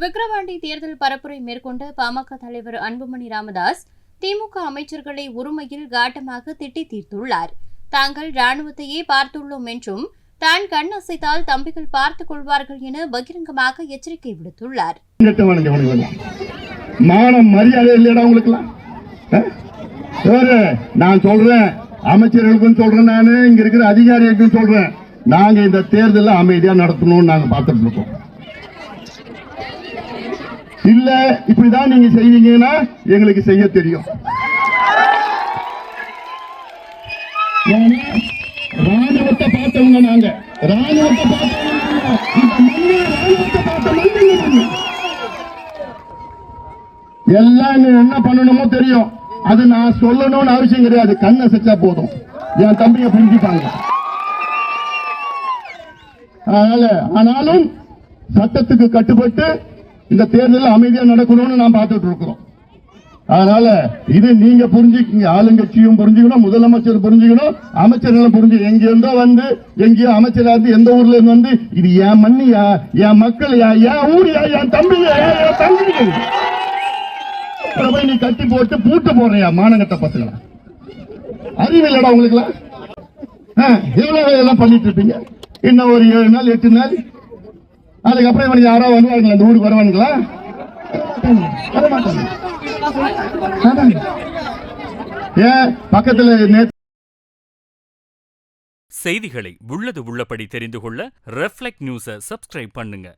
விக்கிரவாண்டி தேர்தல் பரப்புரை மேற்கொண்ட பாமக தலைவர் அன்புமணி ராமதாஸ் திமுக அமைச்சர்களை ஒருமையில் காட்டமாக திட்டி தீர்த்துள்ளார். தாங்கள் ராணுவத்தையே பார்த்துள்ளோம் என்றும் தான் கண் அசைத்தால் தம்பிகள் பார்த்துக் கொள்வார்கள் என பகிரங்கமாக எச்சரிக்கை விடுத்துள்ளார். மானம் மரியாதை இல்லையடா உங்களுக்குலாம் நான் சொல்றேன். அமைச்சர்களுக்கும் சொல்றேன் நானு இங்க இருக்கிற அதிகாரிகளுக்கும் சொல்றேன். நாங்க இந்த தேர்தலை அமைதியா நடத்தணும்னு நாங்க பார்த்துட்டு இருக்கோம். இல்ல இப்படிதான் நீங்க செய்வீங்கன்னா எங்களுக்கு செய்ய தெரியும். ராணுவத்தை பார்த்தவங்க நாங்க. ராணுவத்தை பார்த்தவங்க. எல்லாம் என்ன பண்ணணுமோ தெரியும். அது நான் சொல்லணும்னு அவசியம் கிடையாது. கண்ணை செச்சா போதும். என் தம்பியை புரிஞ்சுப்பாங்க. அதனால ஆனாலும் சட்டத்துக்கு கட்டுப்பட்டு இந்த தேர்தல் அமைதியா நடக்கணும்னு நாம் பார்த்துட்டு இருக்கிறோம். அதனால இது நீங்க புரிஞ்சுக்கீங்க ஆளுங்கட்சியும் புரிஞ்சுக்கணும் முதலமைச்சர் புரிஞ்சுக்கணும் அமைச்சர்களும் புரிஞ்சு எங்க இருந்தோ வந்து எங்கேயோ அமைச்சரா இருந்து எந்த ஊர்ல இருந்து வந்து இது என் மண்ணியா என் மக்களையா என் ஊரியா என் தம்பி தம்பி நீ கட்டி போட்டு பூட்டு போடுறியா மானங்கட்ட பசங்களா? அறிவு இல்லடா உங்களுக்குலாம் ஆ, இவ்வளவு இதெல்லாம் பண்ணிட்டு இருப்பீங்க? இன்னும் ஒரு ஏழு நாள் எட்டு நாள் அதுக்கப்புறம் இவனுக்கு யாரோ வருவாங்களா அந்த ஊருக்கு வருவானுங்களா? ஏன்? பக்கத்துல செய்திகளை உள்ளது உள்ளபடி தெரிந்து கொள்ள ரெஃப்ளெக்ட் நியூஸை சப்ஸ்கிரைப் பண்ணுங்க.